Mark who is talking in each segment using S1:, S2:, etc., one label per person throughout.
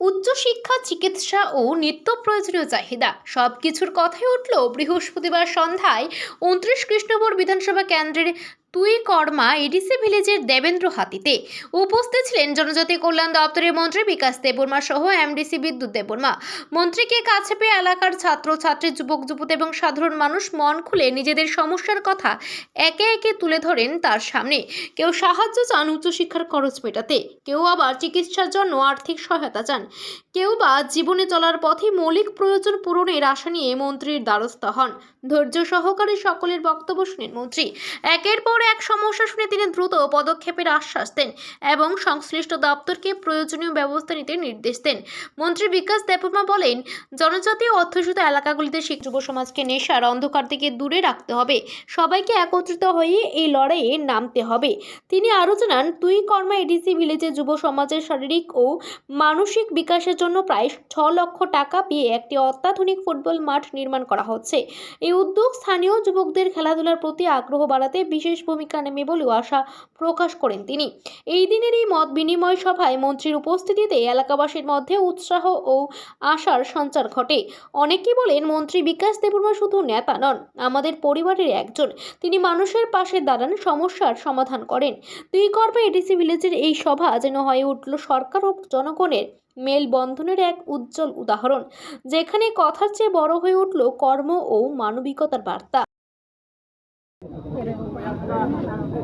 S1: উচ্চশিক্ষা, চিকিৎসা ও নিত্য প্রয়োজনীয় চাহিদা। সব কিছুর কথাই উঠল বৃহস্পতিবার সন্ধ্যায় উনত্রিশ কৃষ্ণপুর বিধানসভা কেন্দ্রের তুই কর্মা, এডিসি ভিলেজের দেবেন্দ্র হাতিতে। উপস্থিত ছিলেন জনজাতি কল্যাণ দপ্তরের মন্ত্রী বিকাশ দেববর্মা সহ এমডিসি বিদ্যুৎ দেববর্মা। মন্ত্রীকে কাছে পেয়ে এলাকার ছাত্র, ছাত্রী, যুবক, যুবতী এবং সাধারণ মানুষ মন খুলে নিজেদের সমস্যার কথা একে একে তুলে ধরেন তার সামনে। কেউ সাহায্য চান উচ্চশিক্ষার খরচ মেটাতে, কেউ আবার চিকিৎসার জন্য আর্থিক সহায়তা চান। কেউ বা জীবনে চলার পথে মৌলিক প্রয়োজন পূরণের আশা নিয়ে মন্ত্রীর দ্বারস্থ হন। ধৈর্য সহকারে সকলের বক্তব্য শুনেন মন্ত্রী। একের পর এক সমস্যা শুনে তিনি দ্রুত পদক্ষেপের আশ্বাস দেন এবং সংশ্লিষ্ট দপ্তরকে প্রয়োজনীয় ব্যবস্থা নিতে নির্দেশ দেন। মন্ত্রী বিকাশ দেববর্মা বলেন জনজাতি ও অধ্যুষিত এলাকাগুলিতে শিখ যুব সমাজকে নেশার অন্ধকার থেকে দূরে রাখতে হবে। সবাইকে একত্রিত হয়ে এই লড়াইয়ে নামতে হবে। তিনি আরও জানান তুই কর্মা এডিসি ভিলেজে যুব সমাজের শারীরিক ও মানসিক বিকাশের জন্য প্রায় ছ লক্ষ টাকা পেয়ে একটি অত্যাধুনিক ফুটবল মাঠ নির্মাণ করা হচ্ছে। এই উদ্যোগ স্থানীয় যুবকদের খেলাধুলার প্রতি আগ্রহ বাড়াতে বিশেষ ভূমিকা নেবে বলেও আশা প্রকাশ করেন তিনি। এই দিনের এই মত বিনিময় সভায় মন্ত্রীর উপস্থিতিতে এলাকাবাসীর মধ্যে উৎসাহ ও আশার সঞ্চার ঘটে। অনেকেই বলেন, মন্ত্রী বিকাশ দেববর্মা শুধু নেতা নন, আমাদের পরিবারের একজন। তিনি মানুষের পাশে দাঁড়ান, সমস্যার সমাধান করেন। দুই কর্মে এডিসি ভিলেজের এই সভা যেন হয়ে উঠল সরকার ও জনগণের মেলবন্ধনের এক উজ্জ্বল উদাহরণ, যেখানে কথার চেয়ে বড় হয়ে উঠল কর্ম ও মানবিকতার বার্তা।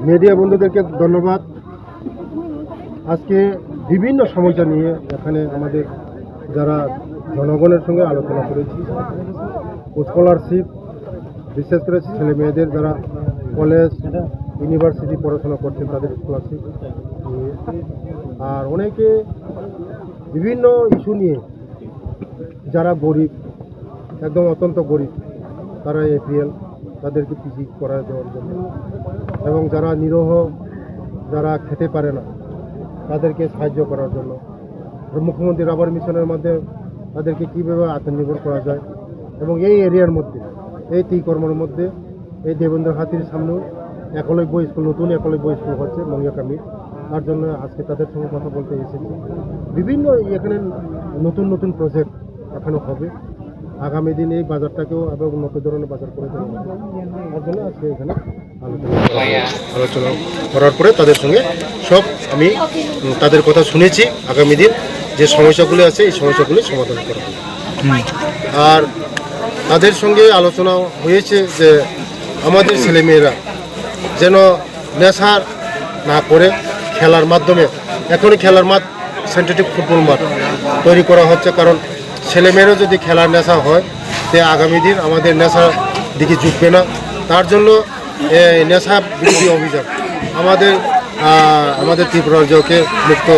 S2: মিডিয়া বন্ধুদেরকে ধন্যবাদ। আজকে বিভিন্ন সমস্যা নিয়ে এখানে আমাদের যারা জনগণের সঙ্গে আলোচনা করেছি স্কলারশিপ বিশেষ করে ছেলে মেয়েদের যারা কলেজ ইউনিভার্সিটি পড়াশোনা করছেন তাদের স্কলারশিপ আর অনেকে বিভিন্ন ইস্যু নিয়ে যারা গরিব, একদম অত্যন্ত গরিব, তারা এপিএল তাদেরকে পিজি করা দেওয়ার জন্য। এবং যারা নিরহ, যারা খেতে পারে না, তাদেরকে সাহায্য করার জন্য। মুখ্যমন্ত্রী রাবার মিশনের মধ্যে তাদেরকে কীভাবে আত্মনির্ভর করা যায় এবং এই এরিয়ার মধ্যে, এই টি কর্মের মধ্যে, এই দেবেন্দ্র হাতির সামনেও একলব্য স্কুল, নতুন একলব্য স্কুল হচ্ছে মঙ্গিয়াকামি তার জন্য আজকে তাদের সঙ্গে কথা বলতে এসেছি। বিভিন্ন এখানে নতুন নতুন প্রজেক্ট এখানে হবে। আগামী দিন এই বাজারটাকেও আরও উন্নত ধরনের বাজার করে দেওয়া তার জন্য আজকে এখানে আলোচনা করার পরে তাদের সঙ্গে সব আমি তাদের কথা শুনেছি আগামী দিন, যে সমস্যাগুলি আছে এই সমস্যাগুলি সমাধান করা আর তাদের সঙ্গে আলোচনা হয়েছে যে আমাদের ছেলেমেয়েরা যেন নেশার না করে খেলার মাধ্যমে, এখনই খেলার মাঠ সেন্টেটিভ ফুটবল মাঠ তৈরি করা হচ্ছে। কারণ ছেলেমেয়েরও যদি খেলার নেশা হয় তে আগামী দিন আমাদের নেশার দিকে ঝুঁকবে না তার জন্য নেশা বিরোধী অভিযান আমাদের আমাদের ত্রিপুরা রাজ্যকে মুক্ত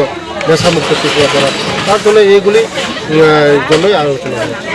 S2: নেশামুক্ত ত্রিপুরা করা তার জন্য এইগুলি জন্যই আলোচনা হয়েছে